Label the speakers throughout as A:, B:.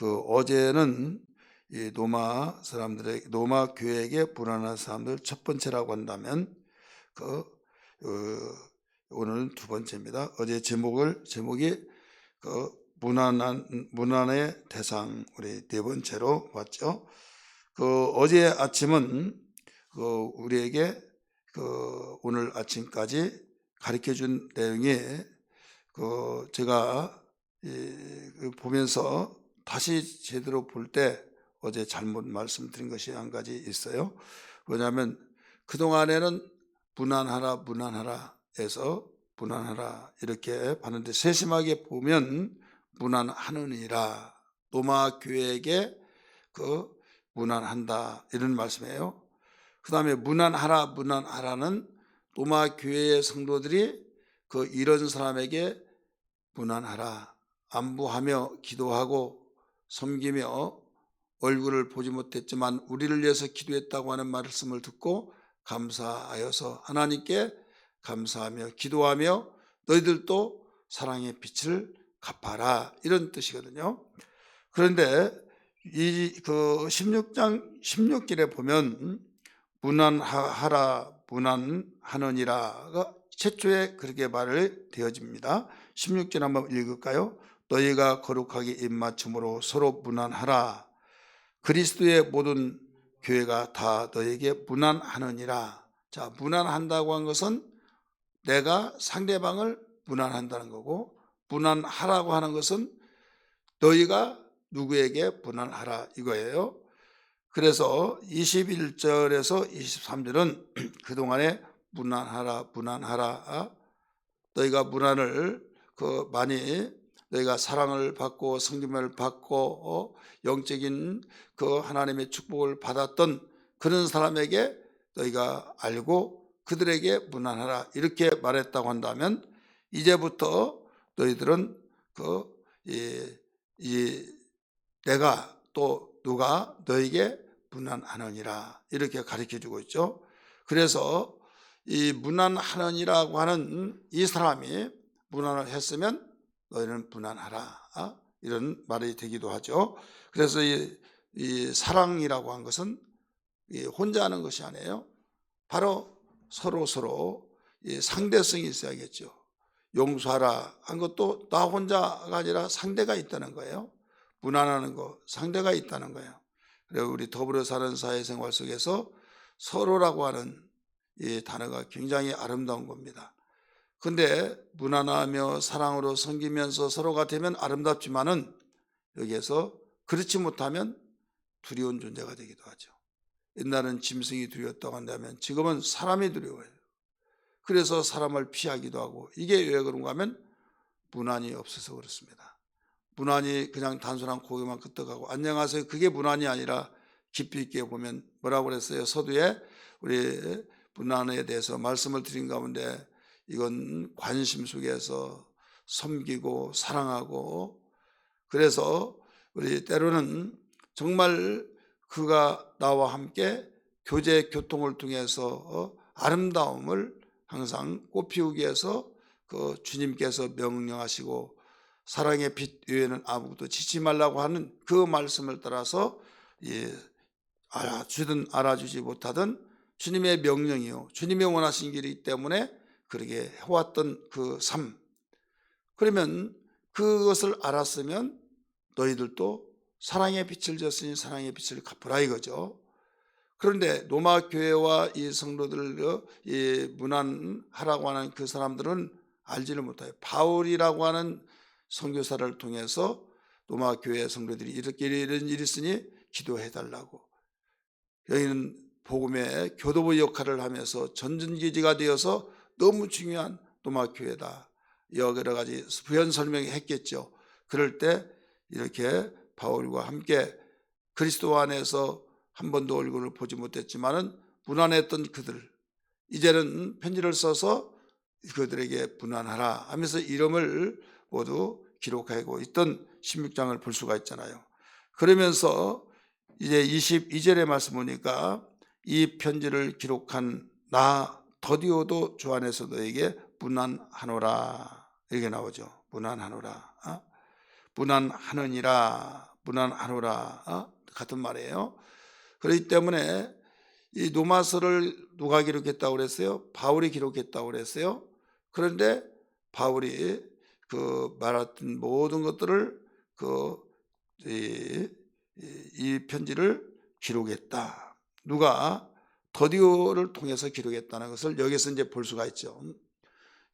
A: 그 어제는 이 노마 사람들에게 노마 교회에게 불안한 사람들 첫 번째라고 한다면 그 어, 오늘은 두 번째입니다. 어제 제목을 제목이 그 무난한 무난의 대상 우리 네 번째로 봤죠. 그 어제 아침은 그 우리에게 그 오늘 아침까지 가르쳐 준 내용이 그 제가 이, 그 보면서 다시 제대로 볼 때 어제 잘못 말씀드린 것이 한 가지 있어요. 왜냐하면 그동안에는 무난하라 무난하라 해서 무난하라 이렇게 봤는데 세심하게 보면 무난하느니라 노마 교회에게 그 무난한다 이런 말씀이에요. 그 다음에 무난하라 무난하라는 노마 교회의 성도들이 그 이런 사람에게 무난하라 안부하며 기도하고 섬기며 얼굴을 보지 못했지만 우리를 위해서 기도했다고 하는 말씀을 듣고 감사하여서 하나님께 감사하며 기도하며 너희들도 사랑의 빛을 갚아라 이런 뜻이거든요. 그런데 이 그 16장 16절에 보면 무난하라 무난하느니라가 최초에 그렇게 말을 되어집니다. 16절 한번 읽을까요? 너희가 거룩하게 입맞춤으로 서로 무난하라. 그리스도의 모든 교회가 다 너에게 무난하느니라. 자, 무난한다고 한 것은 내가 상대방을 무난한다는 거고, 무난하라고 하는 것은 너희가 누구에게 무난하라 이거예요. 그래서 21절에서 23절은 그동안에 무난하라, 무난하라. 너희가 무난을 그 많이 너희가 사랑을 받고 성김을 받고 어, 영적인 그 하나님의 축복을 받았던 그런 사람에게 너희가 알고 그들에게 무난하라 이렇게 말했다고 한다면 이제부터 너희들은 그 이, 이 내가 또 누가 너에게 무난하느니라 이렇게 가르쳐 주고 있죠. 그래서 이 무난하느니라고 하는 이 사람이 무난을 했으면 너희는 무난하라 어? 이런 말이 되기도 하죠. 그래서 이, 이 사랑이라고 한 것은 혼자 하는 것이 아니에요. 바로 서로 서로 상대성이 있어야겠죠. 용서하라 한 것도 나 혼자가 아니라 상대가 있다는 거예요. 무난하는 거 상대가 있다는 거예요. 그리고 우리 더불어 사는 사회생활 속에서 서로라고 하는 이 단어가 굉장히 아름다운 겁니다. 근데 무난하며 사랑으로 섬기면서 서로가 되면 아름답지만은 여기에서 그렇지 못하면 두려운 존재가 되기도 하죠. 옛날은 짐승이 두려웠다고 한다면 지금은 사람이 두려워요. 그래서 사람을 피하기도 하고 이게 왜 그런가 하면 무난이 없어서 그렇습니다. 무난이 그냥 단순한 고개만 끄떡하고 안녕하세요. 그게 무난이 아니라 깊이 있게 보면 뭐라고 그랬어요? 서두에 우리 무난에 대해서 말씀을 드린 가운데 이건 관심 속에서 섬기고 사랑하고 그래서 우리 때로는 정말 그가 나와 함께 교제 교통을 통해서 어, 아름다움을 항상 꽃피우기 위해서 그 주님께서 명령하시고 사랑의 빛 외에는 아무것도 지지 말라고 하는 그 말씀을 따라서 예, 알아주든 알아주지 못하든 주님의 명령이요. 주님의 원하신 길이기 때문에 그렇게 해왔던 그 삶. 그러면 그것을 알았으면 너희들도 사랑의 빛을 졌으니 사랑의 빛을 갚으라 이거죠. 그런데 로마 교회와 이 성도들 이 문안하라고 하는 그 사람들은 알지를 못해요. 바울이라고 하는 선교사를 통해서 로마 교회 성도들이 이렇게 이런 일이 있으니 기도해 달라고. 여기는 복음의 교도부 역할을 하면서 전전기지가 되어서 너무 중요한 도마교회다. 여러 가지 부연 설명이 했겠죠. 그럴 때 이렇게 바울과 함께 그리스도 안에서 한 번도 얼굴을 보지 못했지만은 무난했던 그들 이제는 편지를 써서 그들에게 분한하라 하면서 이름을 모두 기록하고 있던 16장을 볼 수가 있잖아요. 그러면서 이제 22절의 말씀 보니까 이 편지를 기록한 나 더디오도 주 안에서 너에게 무난하노라 이렇게 나오죠. 무난하노라. 어? 무난하느니라 무난하노라 어? 같은 말이에요. 그렇기 때문에 이 노마서를 누가 기록했다고 그랬어요? 바울이 기록했다고 그랬어요. 그런데 바울이 그 말했던 모든 것들을 그이 이 편지를 기록했다. 누가 더디오를 통해서 기록했다는 것을 여기서 이제 볼 수가 있죠.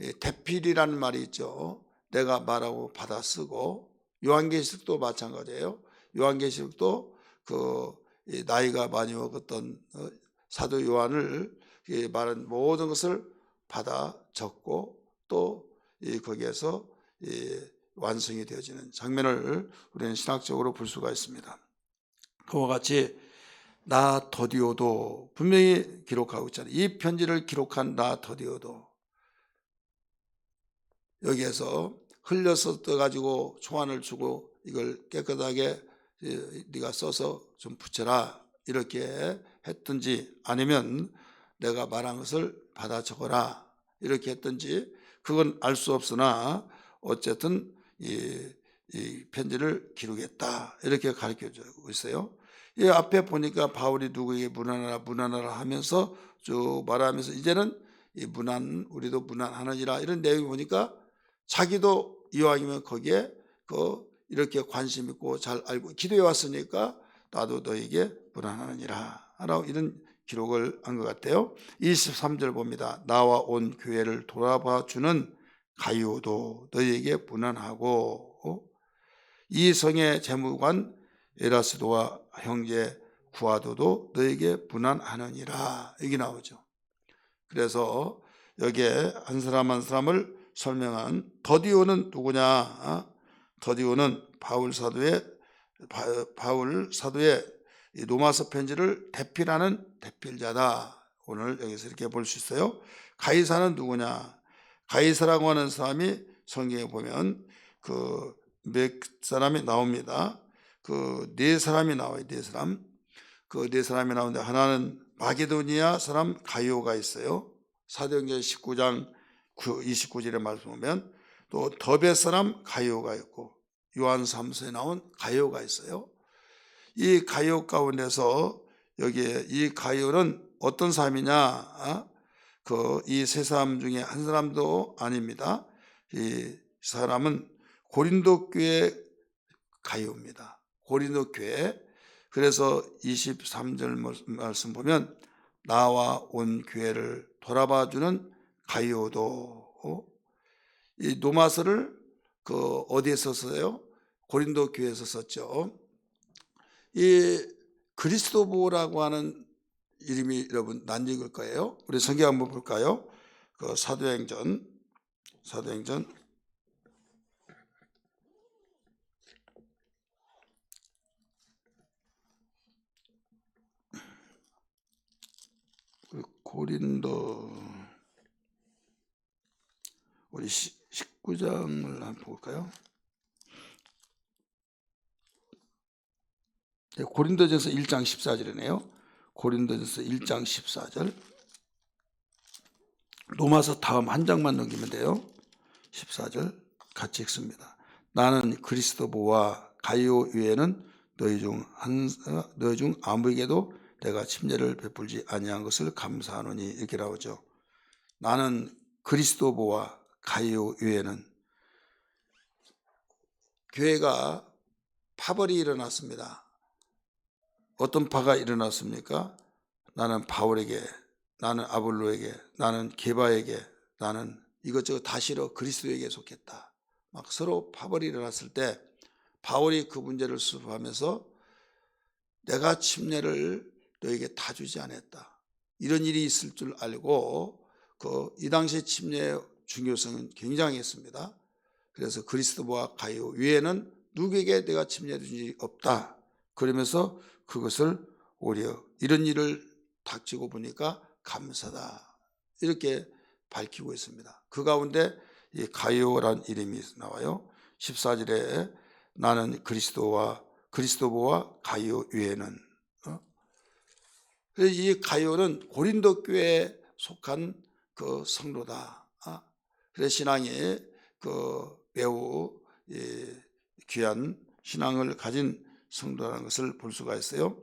A: 이 대필이라는 말이 있죠. 내가 말하고 받아 쓰고 요한계시록도 마찬가지예요. 요한계시록도 그이 나이가 많이 먹었던 어, 사도 요한을 이 말한 모든 것을 받아 적고 또이 거기에서 이 완성이 되어지는 장면을 우리는 신학적으로 볼 수가 있습니다. 그와 같이 나 더디오도 분명히 기록하고 있잖아요. 이 편지를 기록한 나 더디오도 여기에서 흘려서 떠가지고 초안을 주고 이걸 깨끗하게 이, 네가 써서 좀 붙여라 이렇게 했든지 아니면 내가 말한 것을 받아 적어라 이렇게 했든지 그건 알 수 없으나 어쨌든 이, 이 편지를 기록했다 이렇게 가르쳐 주고 있어요. 이 앞에 보니까 바울이 누구에게 무난하라 무난하라 하면서 쭉 말하면서 이제는 이 무난 우리도 무난하느니라 이런 내용을 보니까 자기도 이왕이면 거기에 그 이렇게 관심 있고 잘 알고 기도해 왔으니까 나도 너에게 무난하느니라 라고 이런 기록을 한 것 같아요. 23절 봅니다. 나와 온 교회를 돌아봐 주는 가이오도 너희에게 무난하고 어? 이 성의 재무관 에라스도와 형제 구하도도 너에게 무난하느니라 여기 나오죠. 그래서 여기에 한 사람 한 사람을 설명한 더디오는 누구냐? 어? 더디오는 바울 사도의 바울 사도의 노마서 편지를 대필하는 대필자다. 오늘 여기서 이렇게 볼 수 있어요. 가이사는 누구냐? 가이사라고 하는 사람이 성경에 보면 그 몇 사람이 나옵니다. 그 네 사람이 나와요. 네 사람. 그 네 사람이 나오는데 하나는 마게도니아 사람 가이오가 있어요. 사도행전 19장 29절에 말씀 보면 또 더베 사람 가이오가 있고 요한 3서에 나온 가요가 있어요. 이 가요 가운데서 여기에 이 가요는 어떤 사람이냐? 그 이 세 사람 중에 한 사람도 아닙니다. 이 사람은 고린도 교회 가요입니다. 고린도 교회. 그래서 23절 말씀 보면 나와 온 교회를 돌아봐 주는 가요도 어? 이 노마서를 그 어디에서 써요? 고린도 교회에서 썼죠. 이 그리스도보라고 하는 이름이 여러분 낯익을 거예요. 우리 성경 한번 볼까요? 그 사도행전 사도행전 그 고린도 우리 19장을 한번 볼까요? 네, 고린도전서 1장 14절이네요. 고린도전서 1장 14절. 로마서 다음 한 장만 넘기면 돼요. 14절 같이 읽습니다. 나는 그리스도보와 가이오 외에는 너희 중한 어, 너희 중 아무에게도 내가 침례를 베풀지 아니한 것을 감사하노니 이렇게 나오죠. 나는 그리스도보와 가이오 외에는 교회가 파벌이 일어났습니다. 어떤 파가 일어났습니까? 나는 바울에게, 나는 아볼로에게, 나는 게바에게, 나는 이것저것 다 싫어 그리스도에게 속했다. 막 서로 파벌이 일어났을 때 바울이 그 문제를 수습하면서 내가 침례를 너에게 다 주지 않았다. 이런 일이 있을 줄 알고 그 이 당시 침례의 중요성은 굉장했습니다. 그래서 그리스도와 가요 위에는 누구에게 내가 침례를 준 적이 없다. 그러면서 그것을 오히려 이런 일을 닥치고 보니까 감사다. 이렇게 밝히고 있습니다. 그 가운데 이 가요란 이름이 나와요. 14절에 나는 그리스도와 그리스도보와 가요 위에는 어? 이 가요는 고린도 교회에 속한 그 성도다. 어? 그래서 신앙이 그 매우 귀한 신앙을 가진 성도라는 것을 볼 수가 있어요.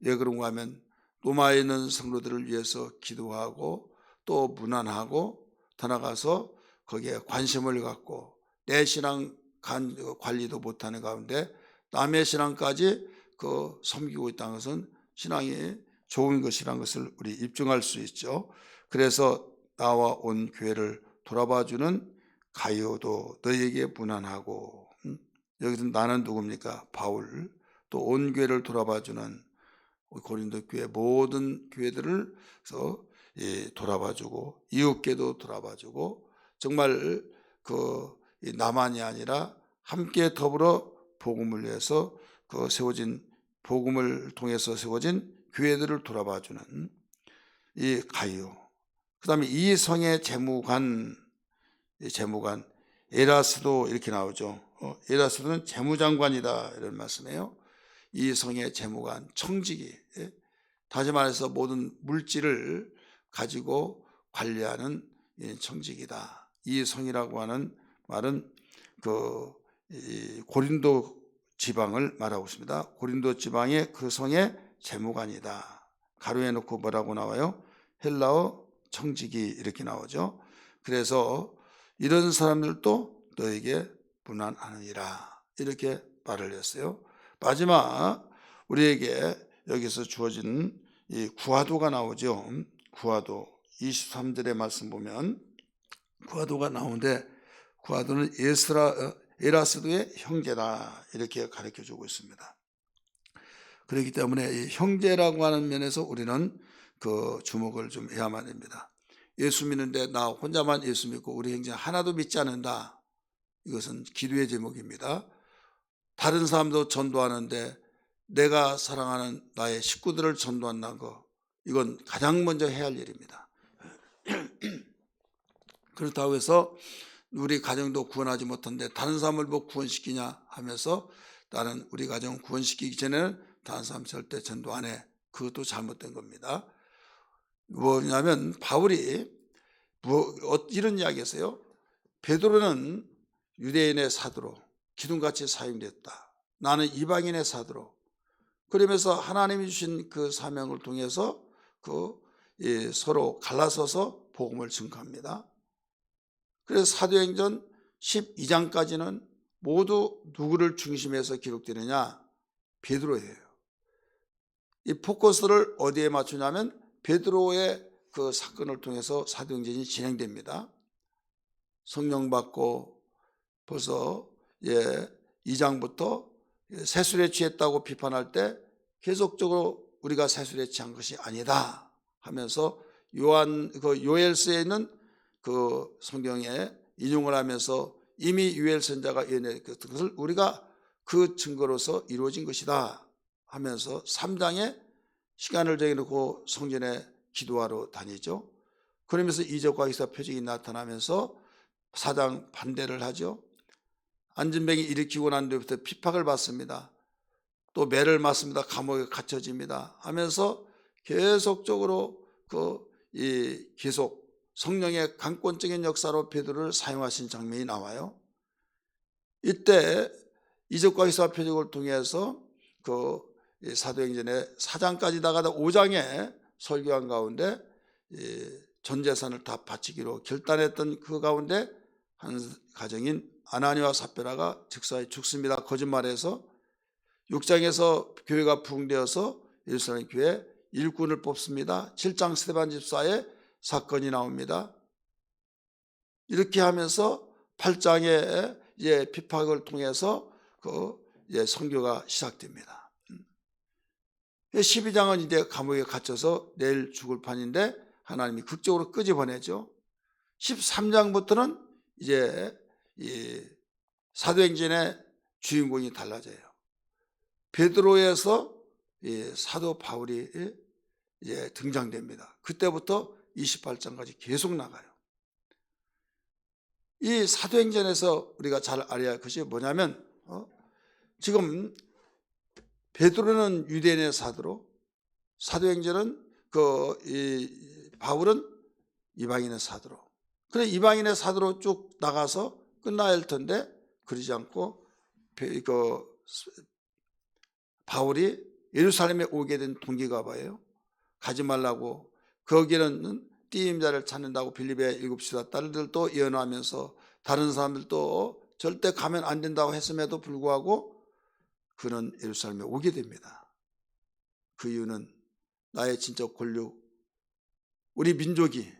A: 왜 그런가 하면 로마에 있는 성도들을 위해서 기도하고 또 문안하고 더 나가서 거기에 관심을 갖고 내 신앙 간- 관리도 못하는 가운데 남의 신앙까지 그 섬기고 있다는 것은 신앙이 좋은 것이라는 것을 우리 입증할 수 있죠. 그래서 나와 온 교회를 돌아봐주는 가이오도 너에게 무난하고 음? 여기서 나는 누굽니까? 바울 또 온 교회를 돌아봐주는 고린도 교회 모든 교회들을 서 예, 돌아봐주고 이웃교도 돌아봐주고 정말 그이 나만이 아니라 함께 더불어 복음을 위해서 그 세워진 복음을 통해서 세워진 교회들을 돌아봐주는 이 가이오. 그 다음에 이 성의 재무관, 이 재무관 에라스도 이렇게 나오죠. 어, 에라스도는 재무장관이다 이런 말씀이에요. 이 성의 재무관 청직이 예? 다시 말해서 모든 물질을 가지고 관리하는 이 청직이다. 이 성이라고 하는 말은 그이 고린도 지방을 말하고 있습니다. 고린도 지방의 그 성의 재무관이다. 가로에 놓고 뭐라고 나와요? 헬라어 청직이 이렇게 나오죠. 그래서 이런 사람들도 너에게 분한하느니라 이렇게 말을 했어요. 마지막 우리에게 여기서 주어진 이 구하도가 나오죠. 구하도 23절의 말씀 보면 구하도가 나오는데 구하도는 에스라 어, 에라스도의 형제다 이렇게 가르쳐 주고 있습니다. 그렇기 때문에 이 형제라고 하는 면에서 우리는 그 주목을 좀 해야만 됩니다. 예수 믿는데 나 혼자만 예수 믿고 우리 형제 하나도 믿지 않는다. 이것은 기도의 제목입니다. 다른 사람도 전도하는데 내가 사랑하는 나의 식구들을 전도한다는 거 이건 가장 먼저 해야 할 일입니다. 그렇다고 해서 우리 가정도 구원하지 못한데 다른 사람을 뭐 구원시키냐 하면서 나는 우리 가정 구원시키기 전에는 절대 전도 안 해. 그것도 잘못된 겁니다. 뭐냐면 바울이 뭐 어- 이런 이야기 했어요. 베드로는 유대인의 사도로 기둥같이 사용됐다. 나는 이방인의 사도로. 그러면서 하나님이 주신 그 사명을 통해서 그 예, 서로 갈라서서 복음을 증거합니다. 그래서 사도행전 12장까지는 모두 누구를 중심해서 기록되느냐? 베드로예요. 이 포커스를 어디에 맞추냐면 베드로의 그 사건을 통해서 사도행전이 진행됩니다. 성령 받고 벌써 예 2장부터 세술에 취했다고 비판할 때 계속적으로 우리가 세술에 취한 것이 아니다 하면서 요한 그 요엘서에 있는 그 성경에 인용을 하면서 이미 유엘 선자가 예언했 것을 우리가 그 증거로서 이루어진 것이다 하면서 3장에 시간을 정해놓고 성전에 기도하러 다니죠. 그러면서 이적과 기사 표적이 나타나면서 사장 반대를 하죠. 안진뱅이 일으키고 난 뒤부터 핍박을 받습니다. 또 매를 맞습니다. 감옥에 갇혀집니다. 하면서 계속적으로 그 이 계속 성령의 강권적인 역사로 베드로를 사용하신 장면이 나와요. 이때 이적과 기사 표적을 통해서 그 사도행전의 4장까지 나가다 5장에 설교한 가운데 전 재산을 다 바치기로 결단했던 그 가운데 한 가정인 아나니와 삽베라가 즉사에 죽습니다. 거짓말해서 6장에서 교회가 부흥되어서 예루살렘 교회 일꾼을 뽑습니다. 7장 스테반 집사의 사건이 나옵니다. 이렇게 하면서 8장에 이제 핍박을 통해서 그 이제 선교가 시작됩니다. 12장은 이제 감옥에 갇혀서 내일 죽을 판인데 하나님이 극적으로 끄집어내죠. 13장부터는 이제 이 사도행전의 주인공이 달라져요. 베드로에서 이 사도 바울이 이제 등장됩니다. 그때부터 28장까지 계속 나가요. 이 사도행전에서 우리가 잘 알아야 할 것이 뭐냐면 어? 지금 베드로는 유대인의 사도로 사도행전은 그 이 바울은 이방인의 사도로 그래 이방인의 사도로 쭉 나가서 끝나야 할 텐데 그러지 않고 베- 그 바울이 예루살렘에 오게 된 동기가 뭐예요? 가지 말라고 거기는 띠임자를 찾는다고 빌립의 일곱 시다 딸들도 예언하면서 다른 사람들도 절대 가면 안 된다고 했음에도 불구하고 그는 예루살렘에 오게 됩니다. 그 이유는 나의 진짜 권력, 우리 민족이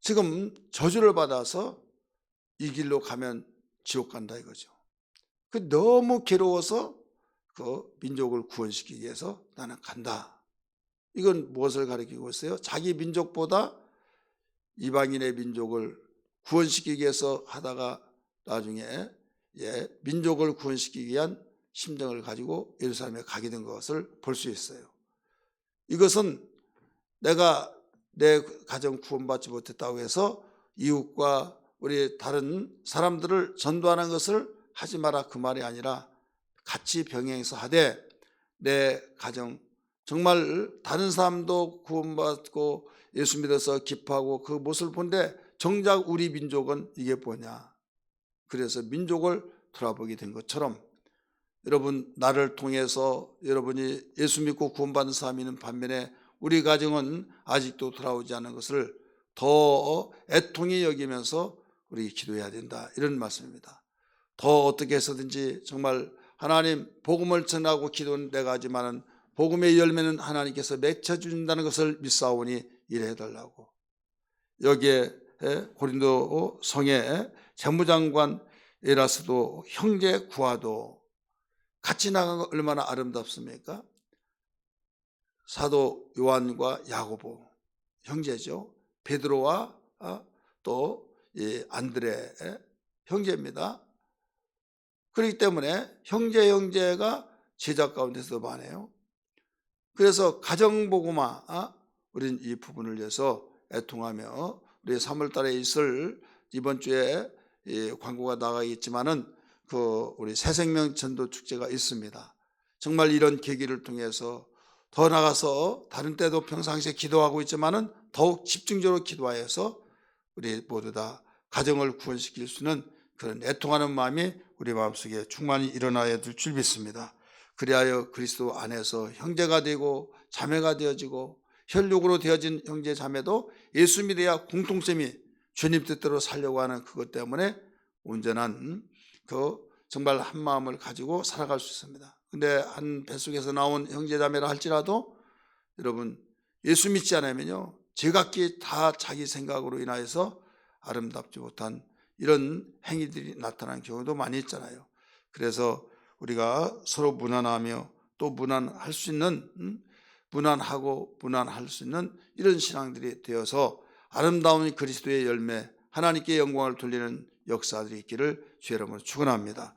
A: 지금 저주를 받아서 이 길로 가면 지옥 간다 이거죠. 그 너무 괴로워서 그 민족을 구원시키기 위해서 나는 간다. 이건 무엇을 가리키고 있어요? 자기 민족보다 이방인의 민족을 구원시키기 위해서 하다가 나중에 예, 민족을 구원시키기 위한 심정을 가지고 예루살렘에 가게 된 것을 볼 수 있어요. 이것은 내가 내 가정 구원받지 못했다고 해서 이웃과 우리 다른 사람들을 전도하는 것을 하지 마라 그 말이 아니라 같이 병행해서 하되 내 가정 정말 다른 사람도 구원받고 예수 믿어서 기뻐하고 그 모습을 본데 정작 우리 민족은 이게 뭐냐 그래서 민족을 돌아보게 된 것처럼 여러분 나를 통해서 여러분이 예수 믿고 구원받는 사람이 있는 반면에 우리 가정은 아직도 돌아오지 않은 것을 더 애통히 여기면서 우리 기도해야 된다 이런 말씀입니다. 더 어떻게 해서든지 정말 하나님 복음을 전하고 기도는 내가 하지만은 복음의 열매는 하나님께서 맺혀 주신다는 것을 믿사오니 이래 해달라고 여기에 고린도 성의 재무장관 에라스도 형제 구하도 같이 나간 거 얼마나 아름답습니까? 사도 요한과 야고보 형제죠. 베드로와 어, 또 안드레 형제입니다. 그렇기 때문에 형제 형제가 제자 가운데서 많아요. 그래서 가정보고마 어, 우리는 이 부분을 위해서 애통하며 우리 3월달에 있을 이번 주에 광고가 나가겠지만은 그 우리 새생명 전도 축제가 있습니다. 정말 이런 계기를 통해서 더 나가서 다른 때도 평상시에 기도하고 있지만은 더욱 집중적으로 기도하여서 우리 모두 다 가정을 구원시킬 수 있는 그런 애통하는 마음이 우리 마음속에 충만히 일어나야 될 줄 믿습니다. 그리하여 그리스도 안에서 형제가 되고 자매가 되어지고 혈육으로 되어진 형제 자매도 예수 믿어야 공통점이 주님 뜻대로 살려고 하는 그것 때문에 온전한 그 정말 한 마음을 가지고 살아갈 수 있습니다. 근데 한 뱃속에서 나온 형제자매라 할지라도 여러분 예수 믿지 않으면요 제각기 다 자기 생각으로 인하여서 아름답지 못한 이런 행위들이 나타나는 경우도 많이 있잖아요. 그래서 우리가 서로 무난하며 또 무난할 수 있는 음? 무난하고 무난할 수 있는 이런 신앙들이 되어서 아름다운 그리스도의 열매 하나님께 영광을 돌리는 역사들이 있기를 주의 이름으로 축원합니다.